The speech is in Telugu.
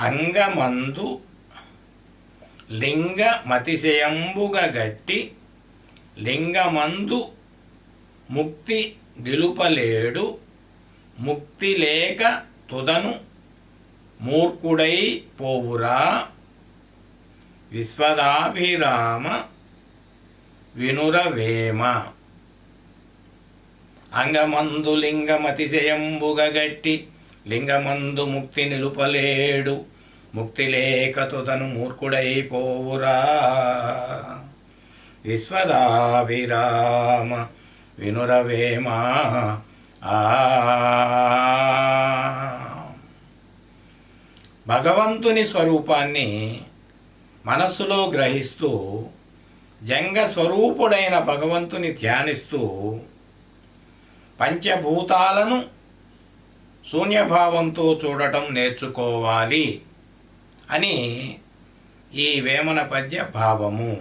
అంగమందు లింగ మతిశయంబుగ గట్టి లింగమందు ముక్తి గెలుపలేడు ముక్తి లేక తుదను మూర్ఖుడై పోవురా. విశ్వదాభిరామ వినురవేమ. అంగమందు లింగమతిశయంబుగ గట్టి లింగమందు ముక్తి నిలుపలేడు ముక్తి లేకతో తను మూర్ఖుడై పోవురా విశ్వదాభిరామ వినురవేమా ఆ. భగవంతుని స్వరూపాన్ని మనస్సులో గ్రహిస్తూ జంగ స్వరూపుడైన భగవంతుని ధ్యానిస్తూ పంచభూతాలను శూన్యభావంతో చూడటం నేర్చుకోవాలి అని ఈ వేమన పద్య భావము.